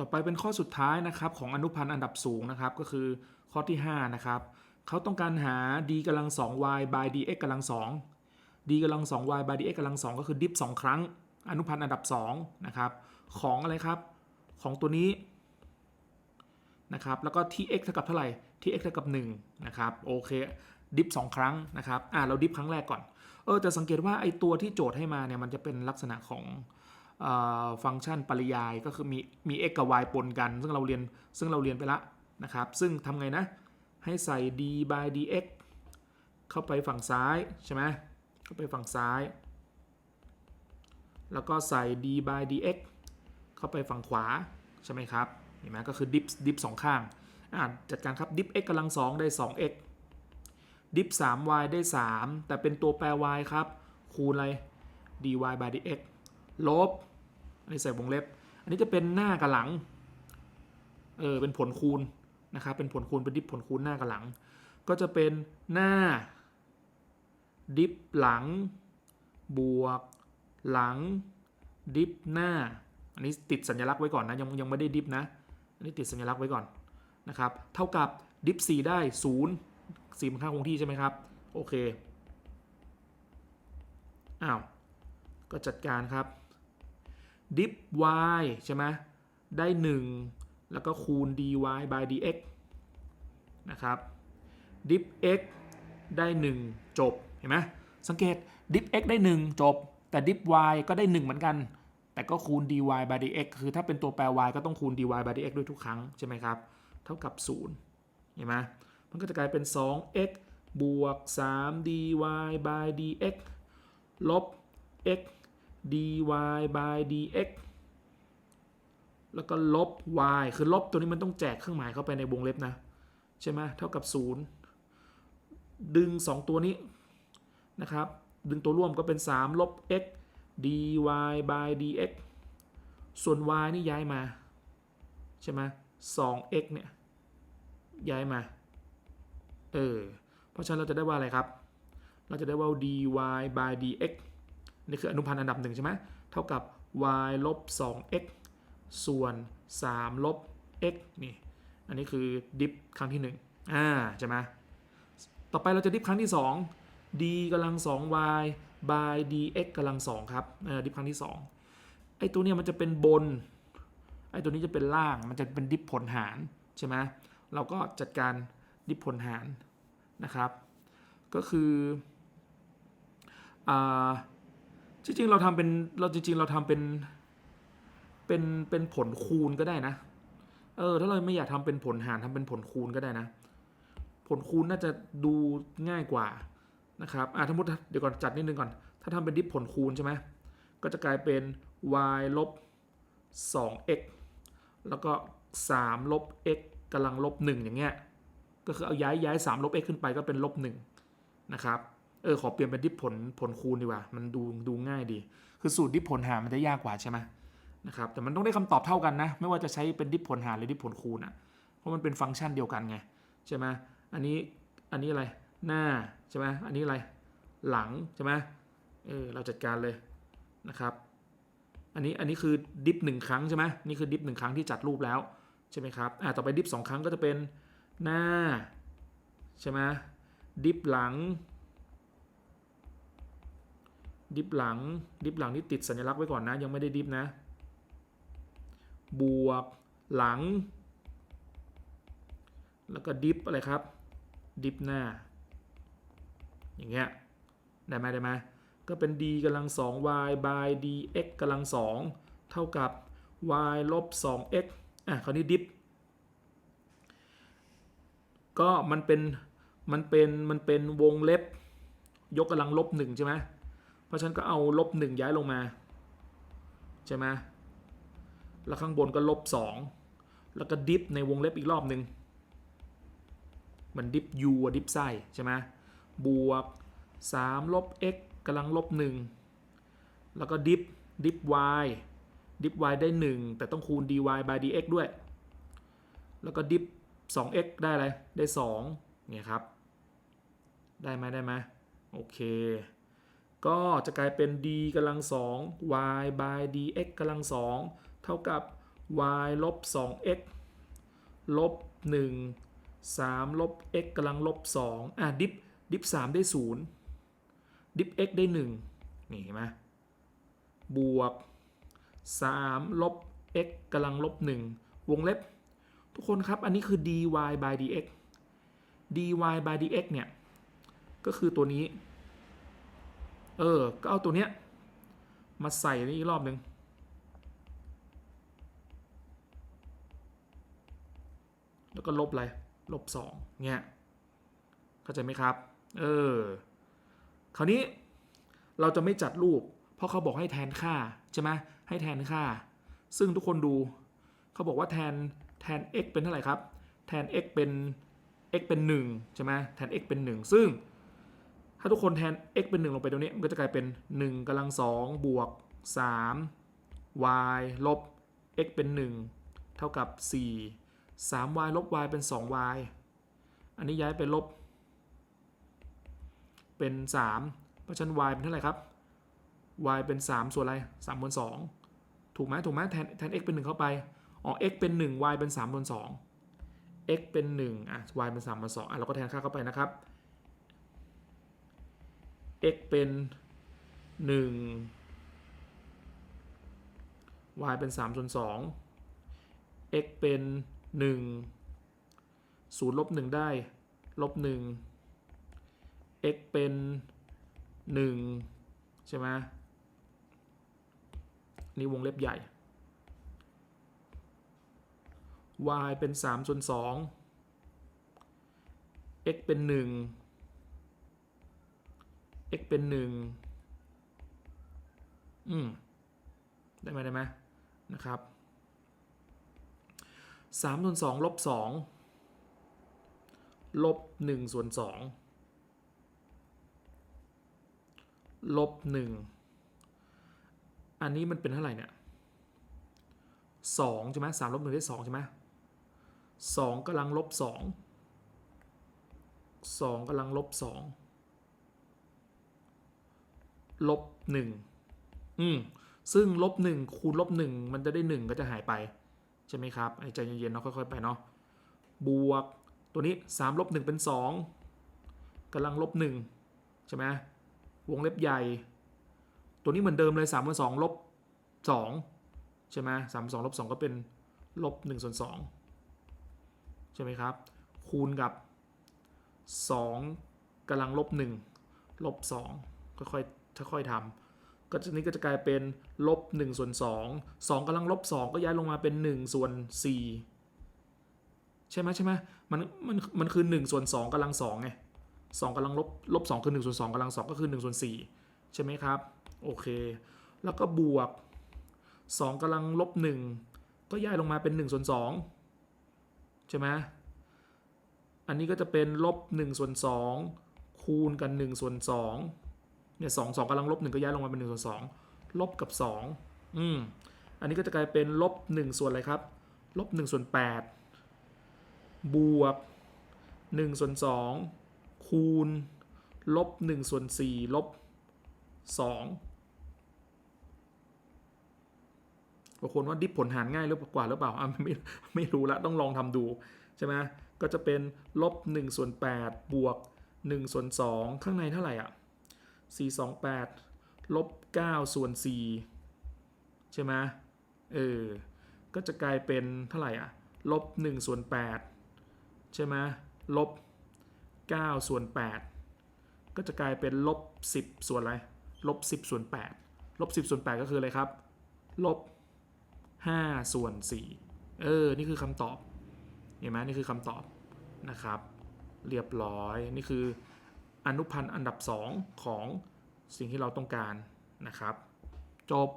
ต่อไปเป็นข้อสุดท้ายนะครับของอนุพันธ์อันดับสูงนะครับก็คือข้อที่ 5 นะครับเขาต้องการหา d กำลัง 2y by dx กำลัง 2 d กำลัง 2y by dx กำลัง 2 ก็คือดิฟ2ครั้ง อนุพันธ์อันดับ2นะครับของอะไรครับของตัวนี้นะครับแล้วก็ที่ x เท่ากับเท่าไหร่ที่ x เท่ากับ1นะครับโอเคดิฟ2ครั้งนะครับอ่าเราดิฟครั้งแรกก่อนเออจะสังเกตว่าไอตัวที่โจทย์ให้มาเนี่ยมันจะเป็นลักษณะของ ฟังก์ชันปริยายก็คือมีมี x กับ y ปนกัน ซึ่งเราเรียนซึ่งเราเรียนไปละนะครับ ซึ่งทำไงนะ ให้ใส่ d by dx เข้าไปฝั่งซ้ายใช่ไหมเข้าไปฝั่งซ้าย แล้วก็ใส่ d by dx เข้าไปฝั่งขวาใช่ไหมครับเห็นไหมก็คือดิฟดิฟสองข้างอ่าจัดการครับดิฟ x กำลัง2ได้ 2x ดิฟ 3y ได้ 3 แต่เป็นตัวแปร y ครับ คูณอะไร dy by dx ลบอั นนี้ใส่วงเล็บ อันนี้จะเป็นหน้ากับหลัง เออ เป็นผลคูณนะครับ เป็นผลคูณ เป็นดิฟผลคูณหน้ากับหลัง ก็จะเป็นหน้า ดิฟหลัง บวก หลัง ดิฟหน้า อันนี้ติดสัญลักษณ์ไว้ก่อนนะ ยังยังไม่ได้ดิฟนะ อันนี้ติดสัญลักษณ์ไว้ก่อนนะครับ เท่ากับดิฟ4ได้0 4มันค่าคงที่ใช่ไหมครับ โอเค อ้าว ก็จัดการครับ ดิฟ y ใช่ไหมได้ 1 แล้วก็คูณ dy by dx นะครับดิฟ x ได้ 1 จบ เห็นไหมสังเกตดิฟ x ได้ 1 จบ แต่ดิฟ y ก็ได้ 1 เหมือนกัน แต่ก็คูณ dy by dx คือถ้าเป็นตัวแปร y ก็ต้องคูณ dy by dx ด้วยทุกครั้ง ใช่ไหมครับ เท่ากับ 0 เห็นไหมมันก็จะกลายเป็น 2x บวก 3 dy by dx ลบ x dy by dx แล้วก็ลบ y คือลบตัวนี้มันต้องแจกเครื่องหมายเข้าไปในวงเล็บนะ ใช่ไหมเท่ากับ 0 ดึง 2 ตัวนี้นะครับ ดึงตัวร่วมก็เป็น 3 ลบ x dy by dx ส่วน y นี่ย้ายมา ใช่ไหม 2x เนี่ย ย้ายมา เออ เพราะฉะนั้นเราจะได้ว่าอะไรครับ เราจะได้ว่า dy by dx นี่คืออนุพันธ์อันดับหนึ่งใช่ไหมเท่ากับ y ลบ 2x ส่วน 3 ลบ x นี่ อันนี้คือดิฟครั้งที่1อ่าใช่ไหมต่อไปเราจะดิฟครั้งที่ 2 d กำลัง 2y by dx กำลัง 2 ครับเออดิฟครั้งที่ 2 ไอ้ตัวเนี้ยมันจะเป็นบน ไอ้ตัวนี้จะเป็นล่าง มันจะเป็นดิฟผลหารใช่ไหมเราก็จัดการดิฟผลหารนะครับ ก็คืออ่า จริงๆเราทำเป็นเราจริง ๆ เราทำเป็นเป็นเป็นผลคูณก็ได้นะ เออ ถ้าเราไม่อยากทำเป็นผลหารทำเป็นผลคูณก็ได้นะ ผลคูณน่าจะดูง่ายกว่านะครับอ่าทั้งหมดเดี๋ยวก่อนจัดนิดนึงก่อน ถ้าทำเป็นดิฟผลคูณใช่ไหมก็จะกลายเป็น y ลบ 2x แล้วก็ 3 ลบ x กำลังลบ 1 อย่างเงี้ย ก็คือเอาย้ายย้าย 3 ลบ x ขึ้นไปก็เป็นลบ 1 นะครับ เออขอเปลี่ยนเป็นดิฟผลผลคูณดีกว่า มันดูดูง่ายดี คือสูตรดิฟผลหารมันจะยากกว่าใช่ไหมนะครับแต่มันต้องได้คำตอบเท่ากันนะ ไม่ว่าจะใช้เป็นดิฟผลหารหรือดิฟผลคูณอะเพราะมันเป็นฟังก์ชันเดียวกันไงใช่ไหมอันนี้อันนี้อะไรหน้าใช่ไหมอันนี้อะไรหลังใช่ไหมเออเราจัดการเลยนะครับ อันนี้อันนี้คือดิฟหนึ่งครั้งใช่ไหมนี่คือดิฟหนึ่งครั้งที่จัดรูปแล้วใช่ไหมครับอ่าต่อไปดิฟสองครั้งก็จะเป็นหน้าใช่ไหมดิฟหลัง ดิฟหลัง ดิฟหลังนี่ติดสัญลักษณ์ไว้ก่อนนะ ยังไม่ได้ดิฟนะ บวกหลัง แล้วก็ดิฟอะไรครับ ดิฟหน้า อย่างเงี้ย ได้ไหมได้ไหมก็เป็น d กำลัง 2y by dx กำลัง 2 เท่ากับ y ลบ 2x อะคราวนี้ดิฟก็มันเป็น มันเป็น มันเป็นวงเล็บ ยกกำลังลบ1ใช่ไหม เพราะฉันก็เอาลบ1ย้ายลงมา ใช่ไหมแล้วข้างบนก็ลบ2แล้วก็ดิฟในวงเล็บอีกรอบหนึ่งเหมือนดิฟ u อะดิฟไส้ใช่ไหมบวก3ลบ x กำลังลบ 1 แล้วก็ดิฟดิฟ y ดิฟ y ได้ 1 แต่ต้องคูณ dy by dx ด้วย แล้วก็ดิฟ 2x ได้อะไร ได้2เนี่ยครับ ได้ไหมได้ไหมโอเค ก็จะกลายเป็น d กำลัง2 y by dx กำลัง2เท่ากับ y ลบ 2x ลบ 1 3 ลบ x กำลังลบ 2 อะ ดิฟ ดิฟ 3 ได้ 0 ดิฟ x ได้ 1 นี่เห็นไหมบวก 3 ลบ x กำลังลบ 1 วงเล็บ ทุกคนครับ อันนี้คือ dy by dx dy by dx เนี่ย ก็คือตัวนี้ เออ ก็เอาตัวเนี้ย มาใส่ในอีกรอบหนึ่งแล้วก็ลบอะไร ลบสองเนี่ยเข้าใจไหมครับ เออ คราวนี้เราจะไม่จัดรูป เพราะเขาบอกให้แทนค่า ใช่ไหมให้แทนค่า ซึ่งทุกคนดูเขาบอกว่าแทนแทน x เป็นเท่าไหร่ครับ แทน x เป็น x เป็น1ใช่ไหมแทน x เป็น 1 ซึ่ง ถ้าทุกคนแทน x เป็น 1 ลงไปตรงนี้ มันก็จะกลายเป็น 1กำลัง2บวก 3 y ลบ x เป็น 1 เท่ากับ 4 3y ลบ y เป็น 2y อันนี้ย้ายไปลบ เป็น 3 เพราะฉะนั้น y เป็นเท่าไหร่ครับ y เป็น 3 ส่วนอะไร3บน2ถูกไหมถูกไหมแทนแทน x เป็น 1 เข้าไป อ๋อ x เป็น 1 y เป็น3บน2 x เป็น 1 อะ y เป็น3บน2อะเราก็แทนค่าเข้าไปนะครับ x เป็น 1 y เป็น3ส่วน2 x เป็น 1 0ลบ1ได้ลบ1 x เป็น 1 ใช่ไหมนี่วงเล็บใหญ่ y เป็น3ส่วน2 x เป็น 1 x เป็น1อืมได้ไหมได้ไหมนะครับ3ส่วน2ลบ2ลบ1ส่วน2ลบ1อันนี้มันเป็นเท่าไหร่เนี่ย2ใช่ไหมสามลบ1ได้2ใช่ไหม2กำลังลบ2 2กำลังลบ2 ลบหนึ่งอืมซึ่งลบหนึ่งคูณลบหนึ่งมันจะได้หนึ่งก็จะหายไป ใช่ไหมครับใจเย็นๆเนาะค่อยๆไปเนาะบวกตัวนี้สามลบหนึ่งเป็นสองกำลังลบหนึ่งใช่ไหมวงเล็บใหญ่ ตัวนี้เหมือนเดิมเลยสามเป็นสองลบสองใช่ไหมสามสองลบสองก็เป็นลบหนึ่งส่วนสองใช่ไหมครับ คูณกับสองกำลังลบหนึ่งลบสองค่อยๆ ค่อยๆทำก็จะนี้ก็จะกลายเป็นลบ1ส่วน2 2กำลังลบ2ก็ย้ายลงมาเป็น1ส่วน4ใช่ไหมใช่ไหมมันมันมันคือ1ส่วน2กำลัง2ไง2กำลังลบลบ2คือ1ส่วน2กำลัง2ก็คือ1ส่วน4ใช่ไหมครับโอเค แล้วก็บวก 2กำลังลบ1ก็ย้ายลงมาเป็น1ส่วน2ใช่ไหมอันนี้ก็จะเป็นลบ1ส่วน2คูณกัน1ส่วน2 เนี่ยสองสองกำลังลบหนึ่งก็ย้ายลงมาเป็นหนึ่งส่วนสองลบกับสองอืมอันนี้ก็จะกลายเป็นลบหนึ่งส่วนอะไรครับลบหนึ่งส่วนแปดบวกหนึ่งส่วนสองคูณลบหนึ่งส่วนสี่ลบสองบางคนว่าดิฟผลหารง่ายหรือกว่าหรือเปล่าอะไม่ไม่รู้ละต้องลองทำดู ใช่ไหมก็จะเป็นลบ1ส่วน8บวก1ส่วน2ข้างในเท่าไหร่อะ 428ลบ9ส่วน4ใช่ไหมเออ ก็จะกลายเป็นเท่าไหร่อะลบ1ส่วน8ใช่ไหมลบ9ส่วน8ก็จะกลายเป็นลบ10ส่วนอะไรลบ10ส่วน8ลบ10ส่วน8ก็คืออะไรครับลบ5ส่วน4เออ นี่คือคำตอบ เห็นไหมนี่คือคำตอบนะครับ เรียบร้อย นี่คือ อนุพันธ์อันดับ 2 ของสิ่งที่เราต้องการนะครับ จบ